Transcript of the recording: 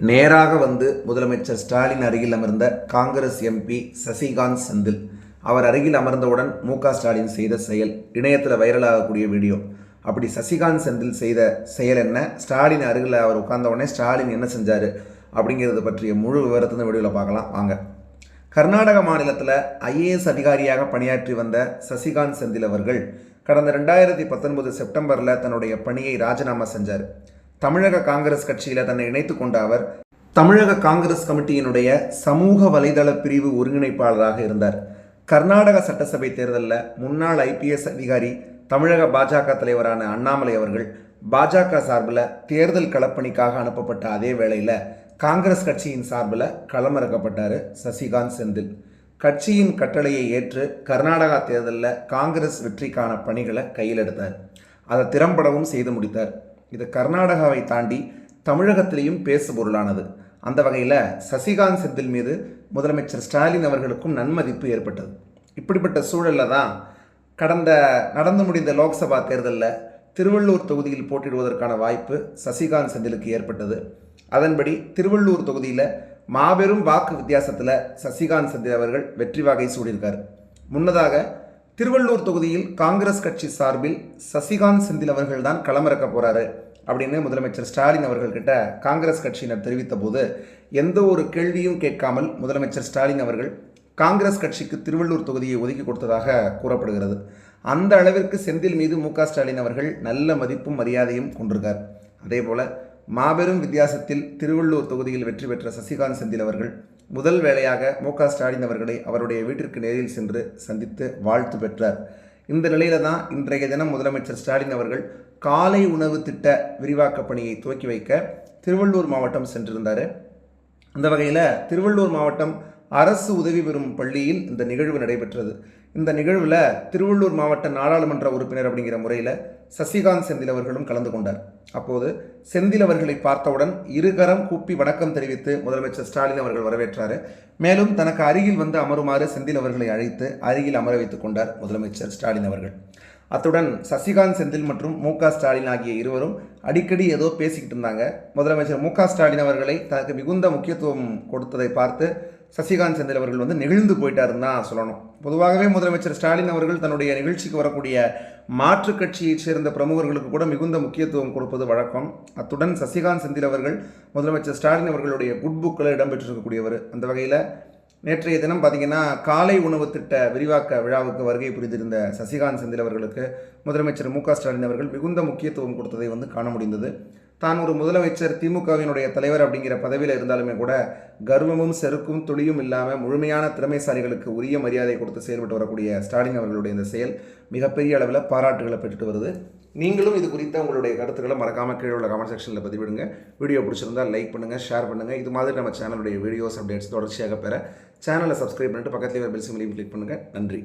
நேராக வந்து முதலமைச்சர் ஸ்டாலின் அருகில் அமர்ந்த காங்கிரஸ் எம்பி சசிகாந்த் செந்தில். அவர் அருகில் அமர்ந்தவுடன் மு ஸ்டாலின் செய்த செயல் இணையத்தில் வைரலாகக்கூடிய வீடியோ அப்படி சசிகாந்த் செந்தில் செய்த செயல் என்ன? ஸ்டாலின் அருகில் அவர் உட்கார்ந்த உடனே ஸ்டாலின் என்ன செஞ்சார்? அப்படிங்கிறது பற்றிய முழு விவரத்தை இந்த வீடியோவில் பார்க்கலாம். வாங்க. கர்நாடக மாநிலத்தில் ஐஏஎஸ் அதிகாரியாக பணியாற்றி வந்த சசிகாந்த் செந்தில் அவர்கள் கடந்த ரெண்டாயிரத்தி பத்தொன்பது செப்டம்பரில் தன்னுடைய பணியை ராஜினாமா செஞ்சார். தமிழக காங்கிரஸ் கட்சியில் தன்னை இணைத்து கொண்ட அவர் தமிழக காங்கிரஸ் கமிட்டியினுடைய சமூக வலைதள பிரிவு ஒருங்கிணைப்பாளராக இருந்தார். கர்நாடக சட்டசபை தேர்தலில் முன்னாள் ஐபிஎஸ் அதிகாரி தமிழக பாஜக தலைவரான அண்ணாமலை அவர்கள் பாஜக சார்பில் தேர்தல் களப்பணிக்காக அனுப்பப்பட்ட அதே வேளையில் காங்கிரஸ் கட்சியின் சார்பில் களமிறக்கப்பட்டார் சசிகாந்த் செந்தில். கட்சியின் கட்டளையை ஏற்று கர்நாடகா தேர்தலில் காங்கிரஸ் வெற்றிக்கான பணிகளை கையில் எடுத்தார். அதை திறம்படவும் செய்து முடித்தார். இது கர்நாடகாவை தாண்டி தமிழகத்திலேயும் பேசு பொருளானது. அந்த வகையில் சசிகாந்த் செந்தில் மீது முதலமைச்சர் ஸ்டாலின் அவர்களுக்கும் நன்மதிப்பு ஏற்பட்டது. இப்படிப்பட்ட சூழலில் தான் கடந்த நடந்து முடிந்த லோக்சபா தேர்தலில் திருவள்ளூர் தொகுதியில் போட்டியிடுவதற்கான வாய்ப்பு சசிகாந்த் செந்திலுக்கு ஏற்பட்டது. அதன்படி திருவள்ளூர் தொகுதியில் மாபெரும் வாக்கு வித்தியாசத்தில் சசிகாந்த் செந்தில் அவர்கள் வெற்றி வாகை சூடியிருக்கார். முன்னதாக திருவள்ளூர் தொகுதியில் காங்கிரஸ் கட்சி சார்பில் சசிகாந்த் செந்தில் அவர்கள் தான் களமிறக்க போறாரு அப்படின்னு முதலமைச்சர் ஸ்டாலின் அவர்கள்கிட்ட காங்கிரஸ் கட்சியினர் தெரிவித்த போது எந்த ஒரு கேள்வியும் கேட்காமல் முதலமைச்சர் ஸ்டாலின் அவர்கள் காங்கிரஸ் கட்சிக்கு திருவள்ளூர் தொகுதியை ஒதுக்கி கொடுத்ததாக கூறப்படுகிறது. அந்த அளவிற்கு செந்தில் மீது மு க ஸ்டாலின் அவர்கள் நல்ல மதிப்பும் மரியாதையும் கொண்டிருக்கார். அதே போல மாபெரும் வித்தியாசத்தில் திருவள்ளூர் தொகுதியில் வெற்றி பெற்ற சசிகாந்த் செந்தில் அவர்கள் முதல் வேளையாக மு க ஸ்டாலின் அவர்களை அவருடைய வீட்டிற்கு நேரில் சென்று சந்தித்து வாழ்த்து பெற்றார். இந்த நிலையில தான் இன்றைய தினம் முதலமைச்சர் ஸ்டாலின் அவர்கள் காலை உணவு திட்ட விரிவாக்க பணியை துவக்கி வைக்க திருவள்ளூர் மாவட்டம் சென்றிருந்தார். அந்த வகையில் திருவள்ளூர் மாவட்டம் அரசு உதவி பெறும் பள்ளியில் இந்த நிகழ்வு நடைபெற்றது. இந்த நிகழ்வில் திருவள்ளூர் மாவட்ட நாடாளுமன்ற உறுப்பினர் அப்படிங்கிற முறையில் சசிகாந்த் செந்தில் அவர்களும் கலந்து கொண்டார். அப்போது செந்தில் அவர்களை பார்த்தவுடன் இருகரம் கூப்பி வணக்கம் தெரிவித்து முதலமைச்சர் ஸ்டாலின் அவர்கள் வரவேற்றார். மேலும் தனக்கு அருகில் வந்து அமருமாறு செந்தில் அவர்களை அழைத்து அருகில் அமர வைத்துக் கொண்டார் முதலமைச்சர் ஸ்டாலின் அவர்கள். அத்துடன் சசிகாந்த் செந்தில் மற்றும் மு ஸ்டாலின் ஆகிய இருவரும் அடிக்கடி ஏதோ பேசிக்கிட்டு இருந்தாங்க. முதலமைச்சர் மு ஸ்டாலின் அவர்களை தனக்கு மிகுந்த முக்கியத்துவம் கொடுத்ததை பார்த்து சசிகாந்த் செந்தில் அவர்கள் வந்து நெகிழ்ந்து போயிட்டாருன்னு தான் சொல்லணும். பொதுவாகவே முதலமைச்சர் ஸ்டாலின் அவர்கள் தன்னுடைய நிகழ்ச்சிக்கு வரக்கூடிய மாற்றுக் கட்சியைச் சேர்ந்த பிரமுகர்களுக்கு கூட மிகுந்த முக்கியத்துவம் கொடுப்பது வழக்கம். அத்துடன் சசிகாந்த் செந்தில் அவர்கள் முதலமைச்சர் ஸ்டாலின் அவர்களுடைய குட் புக்கில் இடம்பெற்றிருக்கக்கூடியவர். அந்த வகையில் நேற்றைய தினம் பார்த்திங்கன்னா காலை உணவு திட்ட விரிவாக்க விழாவுக்கு வருகை புரிந்திருந்த சசிகாந்த் செந்தில் அவர்களுக்கு முதலமைச்சர் மு க ஸ்டாலின் அவர்கள் மிகுந்த முக்கியத்துவம் கொடுத்ததை வந்து காண முடிந்தது. தான் ஒரு முதலமைச்சர் திமுகவினுடைய தலைவர் அப்படிங்கிற பதவியில் இருந்தாலுமே கூட கர்வமும் செருக்கும் துளியும் இல்லாமல் முழுமையான திறமைசாலிகளுக்கு உரிய மரியாதை கொடுத்து செயல்பட்டு வரக்கூடிய ஸ்டாலின் அவர்களுடைய இந்த செயல் மிகப்பெரிய அளவில் பாராட்டுகளை பெற்றுட்டு வருது. நீங்களும் இது குறித்த உங்களுடைய கருத்துக்களை மறக்காமல் கீழே உள்ள கமெண்ட் செக்ஷனில் பதிவிடுங்க. வீடியோ பிடிச்சிருந்தால் லைக் பண்ணுங்கள் ஷேர் பண்ணுங்கள் இது மாதிரி நம்ம சேனலுடைய வீடியோஸ் அப்டேட்ஸ் தொடர்ச்சியாக பெற சேனலை சப்ஸ்கிரைப் பண்ணிட்டு பக்கத்தில் பெல் சிம்லையும் கிளிக் பண்ணுங்கள் நன்றி.